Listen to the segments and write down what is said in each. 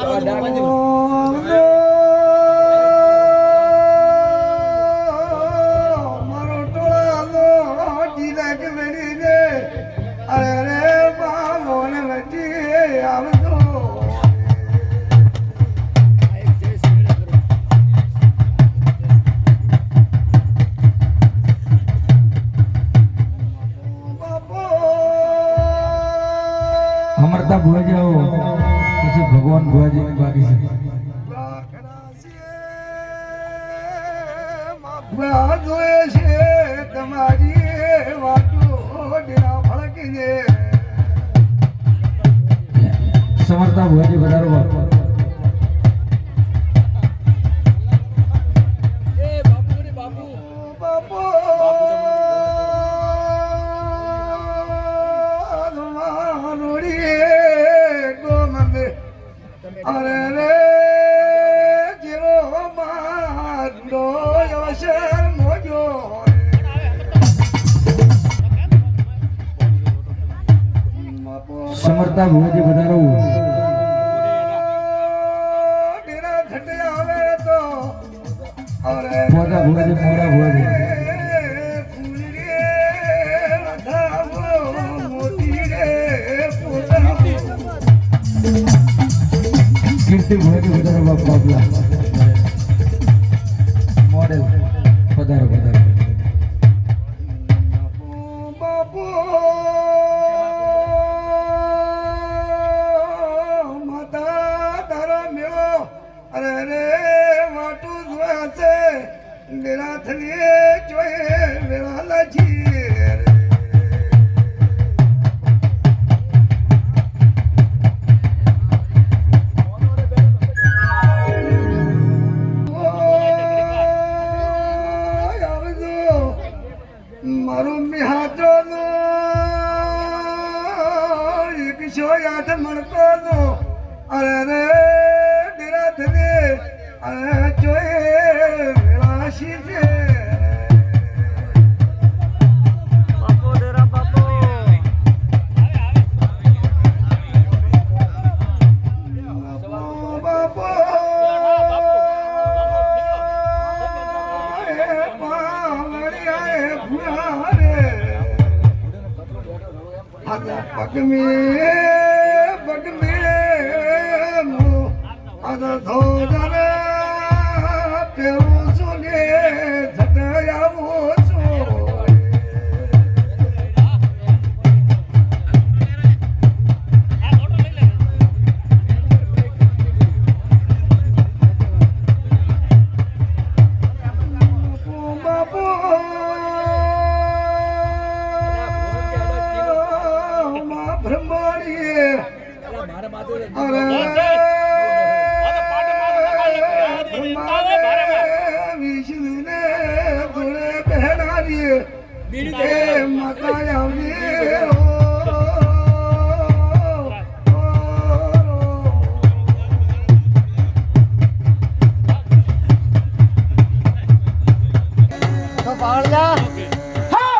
મારો ભગવાન ભુવાજી બાકી છે. તમારી વાતો ફળકીને. સમરતા ભુવાજી વધારો બાપ અરે રે જેવો મારો યશર મોજો. સમર્થા ભુવાજી વધારો. ડેરા થટે આવે તો. અરે મોટા ભુવાજી મોડા ભુવાજી. ભુવાજી વધારો બાપ બાપલા મોડેલ પધારો પધારો બાપુ માતા તારા મેળો. અરે રે વાટું જોયા છે. મેળા થલીએ જોયે મેળા લાજી એકસો આઠ મળતો નો અરે રે ડેરા पग में पग में अद धो जरे तेरो सुने झटया मोर બ્રહ્માણી અરે વિષ્ણુને ધૂળે પહેરાવી એ માતા આવી તો પાડ્યા હા!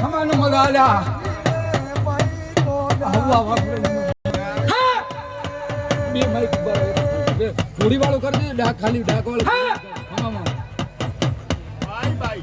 હમાનું મગાલ્યા ભગવા વાપરે બે માઈક બરાબર ઘોડી વાળો કરી દે, ડાક ખાલી ડાક વાળો હા! ભાઈ ભાઈ.